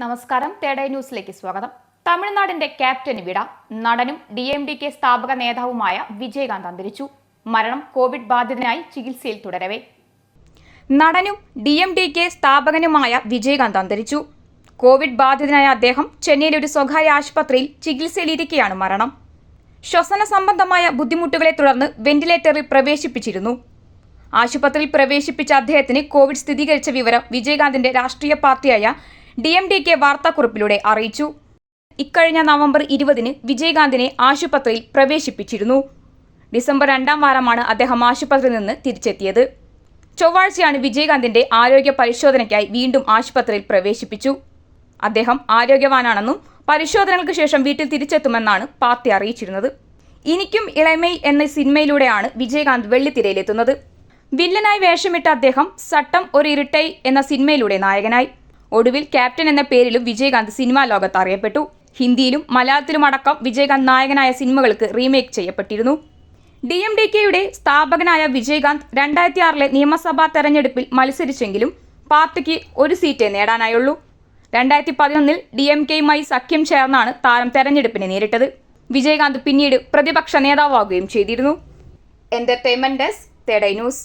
നമസ്കാരം. തേടൈ ന്യൂസിലേക്ക് സ്വാഗതം. തമിഴ്നാടിന്റെ ക്യാപ്റ്റൻ വിട നടനും ഡി എം ഡി കെ സ്ഥാപക നേതാവുമായ വിജയകാന്ത് അന്തരിച്ചു. മരണം കോവിഡ് ബാധിതനായി ചികിത്സയിൽ തുടരവേ. നടനും ഡി എം ഡി കെ സ്ഥാപകനുമായ വിജയകാന്ത് അന്തരിച്ചു. കോവിഡ് ബാധിതനായ അദ്ദേഹം ചെന്നൈയിലെ ഒരു സ്വകാര്യ ആശുപത്രിയിൽ ചികിത്സയിലിരിക്കെയാണ് മരണം. ശ്വസന സംബന്ധമായ ബുദ്ധിമുട്ടുകളെ തുടർന്ന് വെന്റിലേറ്ററിൽ പ്രവേശിപ്പിച്ചിരുന്നു. ആശുപത്രിയിൽ പ്രവേശിപ്പിച്ച അദ്ദേഹത്തിന് കോവിഡ് സ്ഥിരീകരിച്ച വിവരം വിജയകാന്തിന്റെ രാഷ്ട്രീയ പാർട്ടിയായ ഡി എം ഡി കെ വാർത്താക്കുറിപ്പിലൂടെ അറിയിച്ചു. ഇക്കഴിഞ്ഞ നവംബർ ഇരുപതിന് വിജയകാന്തിനെ ആശുപത്രിയിൽ പ്രവേശിപ്പിച്ചിരുന്നു. ഡിസംബർ രണ്ടാം വാരമാണ് അദ്ദേഹം ആശുപത്രിയിൽ നിന്ന് തിരിച്ചെത്തിയത്. ചൊവ്വാഴ്ചയാണ് വിജയകാന്തിന്റെ ആരോഗ്യ പരിശോധനയ്ക്കായി വീണ്ടും ആശുപത്രിയിൽ പ്രവേശിപ്പിച്ചു. അദ്ദേഹം ആരോഗ്യവാനാണെന്നും പരിശോധനകൾക്ക് ശേഷം വീട്ടിൽ തിരിച്ചെത്തുമെന്നാണ് പാർട്ടി അറിയിച്ചിരുന്നത്. ഇനിക്കും ഇളമൈ എന്ന സിനിമയിലൂടെയാണ് വിജയകാന്ത് വെള്ളിത്തിരയിലെത്തുന്നത്. വില്ലനായി വേഷമിട്ട അദ്ദേഹം സട്ടം ഒരു ഇരുട്ടൈ എന്ന സിനിമയിലൂടെ നായകനായി. ഒടുവിൽ ക്യാപ്റ്റൻ എന്ന പേരിലും വിജയകാന്ത് സിനിമാ ലോകത്ത് അറിയപ്പെട്ടു. ഹിന്ദിയിലും മലയാളത്തിലും അടക്കം വിജയകാന്ത് നായകനായ സിനിമകൾക്ക് റീമേക്ക് ചെയ്യപ്പെട്ടിരുന്നു. ഡി എം ഡി കെയുടെ സ്ഥാപകനായ വിജയകാന്ത് രണ്ടായിരത്തി ആറിലെ നിയമസഭാ തെരഞ്ഞെടുപ്പിൽ മത്സരിച്ചെങ്കിലും പാർട്ടിക്ക് ഒരു സീറ്റേ നേടാനായുള്ളൂ. രണ്ടായിരത്തി പതിനൊന്നിൽ ഡി എം കെയുമായി സഖ്യം ചേർന്നാണ് താരം തെരഞ്ഞെടുപ്പിനെ നേരിട്ടത്. വിജയകാന്ത് പിന്നീട് പ്രതിപക്ഷ നേതാവാകുകയും ചെയ്തിരുന്നു. Entertainment desk തേടൈ news